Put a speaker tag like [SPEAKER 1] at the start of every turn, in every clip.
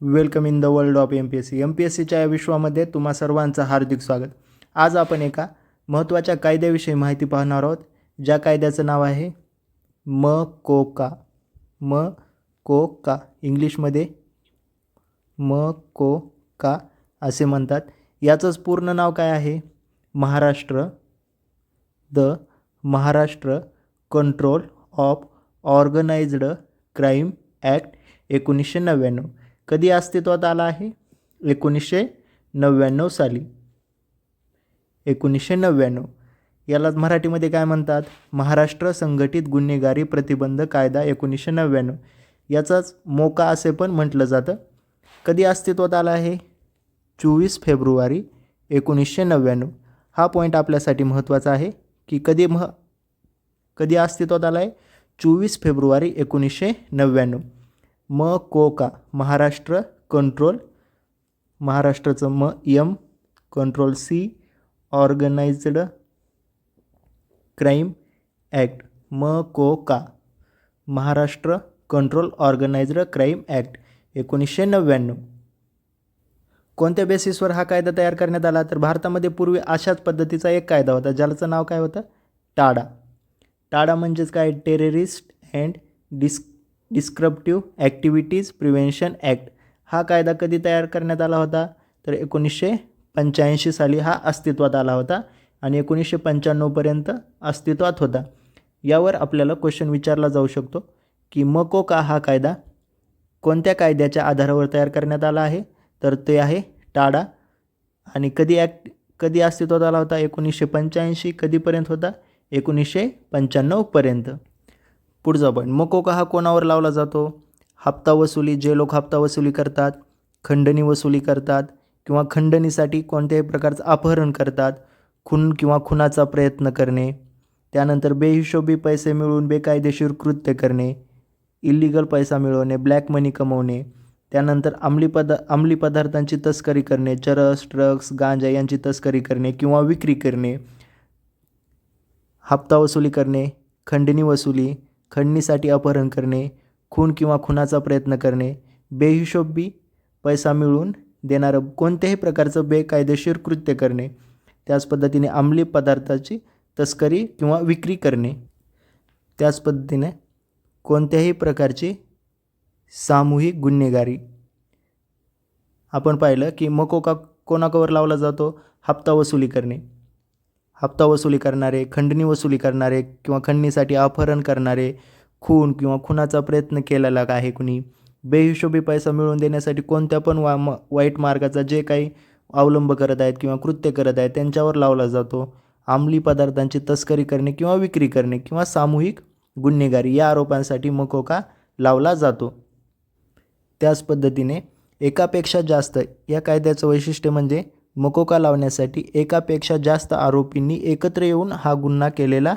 [SPEAKER 1] Welcome in the world of M P S C M P S सीच्या या विश्वामध्ये तुम्हा सर्वांचं हार्दिक स्वागत. आज आपण एका महत्त्वाच्या कायद्याविषयी माहिती पाहणार आहोत. ज्या कायद्याचं नाव आहे म को का. म को का. इंग्लिशमध्ये म को का असे म्हणतात. याचंच पूर्ण नाव काय आहे? Maharashtra. The Maharashtra control of organised crime act एकोणीसशे नव्याण्णव. कधी अस्तित्वात आला आहे? एकोणीसशे नव्याण्णव साली. एकोणीसशे नव्याण्णव. याला मराठीमध्ये काय म्हणतात? महाराष्ट्र संघटित गुन्हेगारी प्रतिबंध कायदा एकोणीसशे नव्याण्णव. याचाच मोका असे पण म्हटलं जातं. कधी अस्तित्वात आला आहे? चोवीस फेब्रुवारी एकोणीसशे नव्याण्णव. हा पॉईंट आपल्यासाठी महत्त्वाचा आहे की कधी मह कधी अस्तित्वात आला आहे चोवीस फेब्रुवारी एकोणीसशे नव्याण्णव. म को का. महाराष्ट्र कंट्रोल महाराष्ट्राचं म यम कंट्रोल सी ऑर्गनाइज्ड क्राईम ॲक्ट म को का. Maharashtra control organised crime act एकोणीसशे नव्याण्णव. कोणत्या बेसिसवर हा कायदा तयार करण्यात आला? तर भारतामध्ये पूर्वी अशाच पद्धतीचा एक कायदा होता ज्याचं नाव काय होतं? टाडा. टाडा म्हणजेच काय? Terrorist and dis disruptive activities prevention act हा कायदा कधी तयार करण्यात आला होता? तर एकोणीसशे पंच्याऐंशी साली हा अस्तित्वात आला होता आणि एकोणीसशे पंच्याण्णवपर्यंत अस्तित्वात होता. यावर आपल्याला क्वेश्चन विचारला जाऊ शकतो की मको का हा कायदा कोणत्या कायद्याच्या आधारावर तयार करण्यात आला आहे? तर ते आहे टाडा. आणि कधी ॲक्ट कधी अस्तित्वात आला होता? एकोणीसशे पंच्याऐंशी कधीपर्यंत होता? एकोणीसशे पंच्याण्णवपर्यंत पुढचा पॉईंट मकोका हा कोणावर लावला जातो? हप्ता वसुली जे लोक हप्ता वसुली करतात खंडणी वसुली करतात किंवा खंडणीसाठी कोणत्याही प्रकारचं अपहरण करतात खून किंवा खुनाचा प्रयत्न करणे त्यानंतर बेहिशोबी पैसे मिळवून बेकायदेशीर कृत्य करणे इलिगल पैसा मिळवणे ब्लॅक मनी कमवणे त्यानंतर अंमली पदा अंमली पदार्थांची तस्करी करणे चरस ड्रग्स गांजा यांची तस्करी करणे किंवा विक्री करणे हप्ता वसुली करणे खंडणी वसुली खंडणीसाठी अपहरण करणे खून किंवा खुनाचा प्रयत्न करणे बेहिशोबी पैसा मिळवून देणारं कोणत्याही प्रकारचं बेकायदेशीर कृत्य करणे त्याच पद्धतीने अंमली पदार्थाची तस्करी किंवा विक्री करणे त्याच पद्धतीने कोणत्याही प्रकारची सामूहिक गुन्हेगारी. आपण पाहिलं की मकोका कोणाकावर लावला जातो? हप्ता वसुली करणे. हप्ता वसुली करणारे खंडणी वसुली करणारे किंवा खंडणीसाठी अपहरण करणारे खून किंवा खुनाचा प्रयत्न केलेला आहे कुणी? बेहिशोबी पैसा मिळवून देण्यासाठी कोणत्या पण वा म वाईट मार्गाचा जे काही अवलंब करत आहेत किंवा कृत्य करत आहेत त्यांच्यावर लावला जातो. अंमली पदार्थांची तस्करी करणे किंवा विक्री करणे किंवा सामूहिक गुन्हेगारी या आरोपांसाठी मकोका लावला जातो. त्याच पद्धतीने एकापेक्षा जास्त या कायद्याचं वैशिष्ट्य म्हणजे मकोका लावण्यासाठी एकापेक्षा जास्त आरोपींनी एकत्र येऊन हा गुन्हा केलेला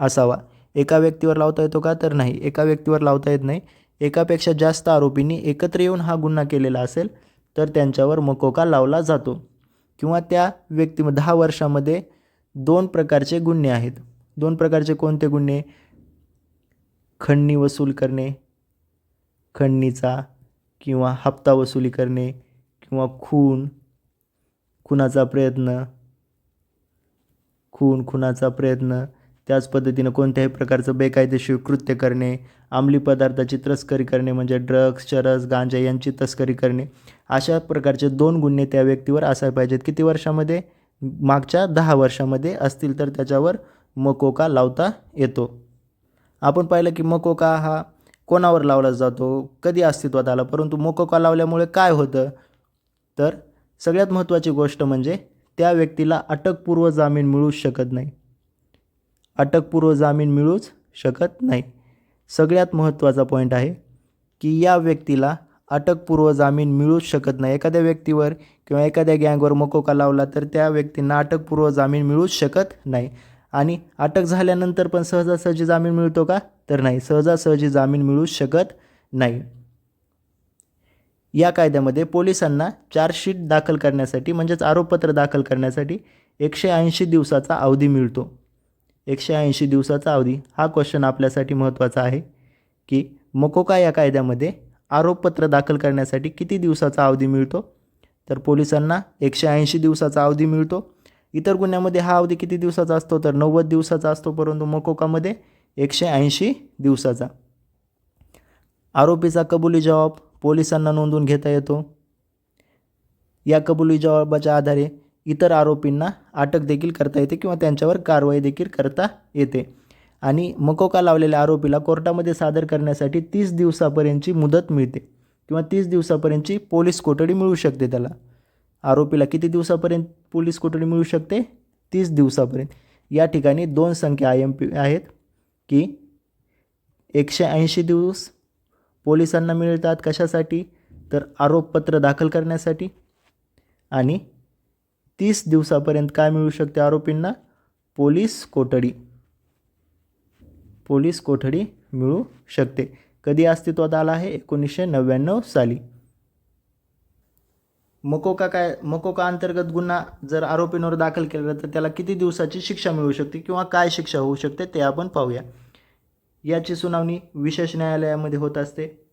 [SPEAKER 1] असावा. एका व्यक्तीवर लावता येतो का? तर नाही. एका व्यक्तीवर लावता येत नाही. एकापेक्षा जास्त आरोपींनी एकत्र येऊन हा गुन्हा केलेला असेल तर त्यांच्यावर मकोका लावला जातो. किंवा त्या व्यक्ती दहा वर्षामध्ये दोन प्रकारचे गुन्हे आहेत. दोन प्रकारचे कोणते गुन्हे? खंडणी वसूल करणे खंडणीचा किंवा हप्ता वसुली करणे किंवा खून खुनाचा प्रयत्न? खून खुनाचा प्रयत्न? त्याच पद्धतीनं कोणत्याही प्रकारचं बेकायदेशीर कृत्य करणे अंमली पदार्थाची तस्करी करणे म्हणजे ड्रग्स चरस गांजा यांची तस्करी करणे अशा प्रकारचे दोन गुन्हे त्या व्यक्तीवर असायला पाहिजेत. किती वर्षामध्ये? मागच्या दहा वर्षामध्ये असतील तर त्याच्यावर मकोका लावता येतो. आपण पाहिलं की मकोका हा कोणावर लावला जातो? कधी अस्तित्वात आला? परंतु मकोका लावल्यामुळे काय होतं? तर सगळ्यात महत्त्वाची गोष्ट म्हणजे त्या व्यक्तीला अटकपूर्व जामीन मिळूच शकत नाही. अटकपूर्व जामीन मिळूच शकत नाही. सगळ्यात महत्त्वाचा पॉईंट आहे की या व्यक्तीला अटकपूर्व जामीन मिळूच शकत नाही. एखाद्या व्यक्तीवर किंवा एखाद्या गँगवर मकोका लावला तर त्या व्यक्तींना अटकपूर्व जामीन मिळूच शकत नाही. आणि अटक झाल्यानंतर पण सहजासहजी जामीन मिळतो का? तर नाही. सहजासहजी जामीन मिळूच शकत नाही. या कायद्यामध्ये पोलिसांना चार्जशीट दाखल करण्यासाठी म्हणजेच आरोपपत्र दाखल करण्यासाठी एकशे ऐंशी दिवसाचा अवधी मिळतो. एकशे ऐंशी दिवसाचा अवधी हा क्वेश्चन आपल्यासाठी महत्त्वाचा आहे की मकोका या कायद्यामध्ये आरोपपत्र दाखल करण्यासाठी किती दिवसाचा अवधी मिळतो? तर पोलिसांना एकशे ऐंशी दिवसाचा अवधी मिळतो. इतर गुन्ह्यामध्ये हा अवधी किती दिवसाचा असतो? तर नव्वद दिवसाचा असतो परंतु मकोकामध्ये एकशे ऐंशी दिवसाचा. आरोपीचा कबुली जबाब पोलिसांना नोंदवून घेता येतो. या कबुली जबाबाच्या आधारे इतर आरोपींना अटक देखील करता येते किंवा त्यांच्यावर कारवाई देखील करता येते. आणि मकोका लावलेल्या आरोपीला कोर्टामध्ये सादर करण्यासाठी तीस दिवसापर्यंतची मुदत मिळते किंवा तीस दिवसापर्यंतची पोलीस कोठडी मिळू शकते त्याला. आरोपीला किती दिवसापर्यंत पोलीस कोठडी मिळू शकते? तीस दिवसापर्यंत. या ठिकाणी दोन संख्या आय एम पी आहेत की एकशे ऐंशी दिवस पोलिसांना मिळतात कशासाठी? तर आरोपपत्र दाखल करण्यासाठी. आणि तीस दिवसापर्यंत काय मिळू शकते आरोपींना? पोलीस कोठडी. पोलीस कोठडी मिळू शकते. कधी अस्तित्वात आला आहे? एकोणीसशे नव्याण्णव साली. मकोका काय? मकोका अंतर्गत गुन्हा जर आरोपींवर दाखल केला तर त्याला किती दिवसाची शिक्षा मिळू शकते किंवा काय शिक्षा होऊ शकते ते आपण पाहूया. याची सुनावणी विशेष न्यायालयामध्ये होत असते.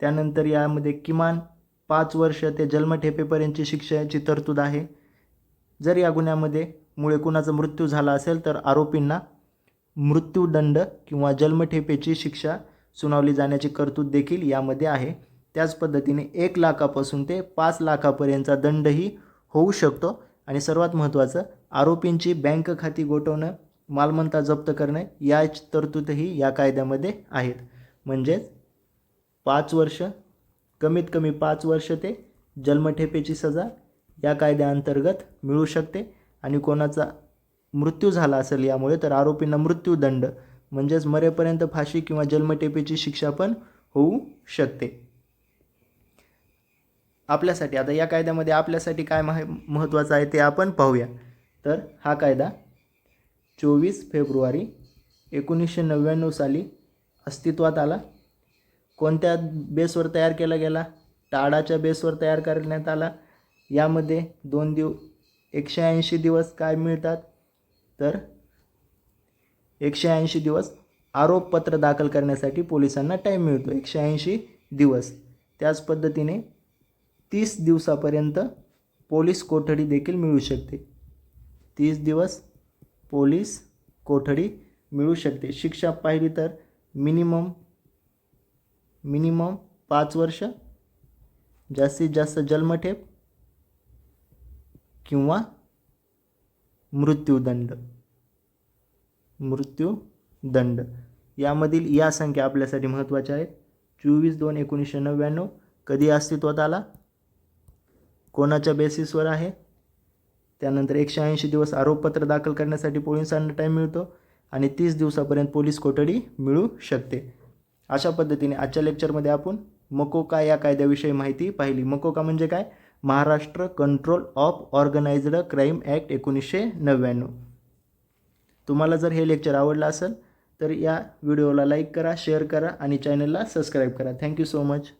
[SPEAKER 1] त्यानंतर यामध्ये किमान पाच वर्ष ते जन्मठेपेपर्यंतची शिक्षेची तरतूद आहे. जर या गुन्ह्यामध्ये मुळे कुणाचा मृत्यू झाला असेल तर आरोपींना मृत्यूदंड किंवा जन्मठेपेची शिक्षा सुनावली जाण्याची तरतूद देखील यामध्ये आहे. त्याच पद्धतीने एक लाखापासून ते पाच लाखापर्यंतचा दंडही होऊ शकतो. आणि सर्वात महत्त्वाचं आरोपींची बँक खाती गोठवणं मालमत्ता जप्त करणे या तरतूदही या कायद्यामध्ये आहेत. म्हणजेच पाच वर्ष कमीत कमी पाच वर्ष ते जन्मठेपेची सजा या कायद्याअंतर्गत मिळू शकते आणि कोणाचा मृत्यू झाला असेल यामुळे तर आरोपींना मृत्यूदंड म्हणजेच मरेपर्यंत फाशी किंवा जन्मठेपेची शिक्षा पण होऊ शकते. आपल्यासाठी आता या कायद्यामध्ये आपल्यासाठी काय मह महत्त्वाचं आहे ते आपण पाहूया. तर हा कायदा चोवीस फेब्रुवारी एकोणीसशे नव्याण्णव साली अस्तित्वात आला. कोणत्या बेसवर तयार केला गेला? टाडाच्या बेसवर तयार करण्यात आला. यामध्ये दोन दिव एकशे ऐंशी दिवस काय मिळतात? तर एकशे ऐंशी दिवस आरोपपत्र दाखल करण्यासाठी पोलिसांना टाईम मिळतो. एकशे ऐंशी दिवस. त्याच पद्धतीने तीस दिवसापर्यंत पोलीस कोठडी देखील मिळू शकते. तीस दिवस पोलीस कोठडी मिळू शकते. शिक्षा पाहिली तर मिनिमम मिनिमम पाच वर्ष जास्तीत जास्त जन्मठेप किंवा मृत्यूदंड. मृत्यूदंड. यामधील या संख्या आपल्यासाठी महत्त्वाच्या आहेत. चोवीस दोन एकोणीसशे नव्याण्णव कधी अस्तित्वात आला? कोणाच्या बेसिसवर आहे? त्यानंतर एकशे ऐंशी दिवस आरोपपत्र दाखल करण्यासाठी पोलिसांना टाईम मिळतो आणि तीस दिवसापर्यंत पोलीस कोठडी मिळू शकते. अशा पद्धतीने आजच्या लेक्चरमध्ये आपण मकोका या कायद्याविषयी माहिती पाहिली. मकोका म्हणजे काय? Maharashtra control of ऑर्गनायझड crime act एकोणीसशे नव्याण्णव. तुम्हाला जर हे लेक्चर आवडलं असेल तर या व्हिडिओला लाईक करा शेअर करा आणि चॅनलला सबस्क्राईब करा. Thank you so much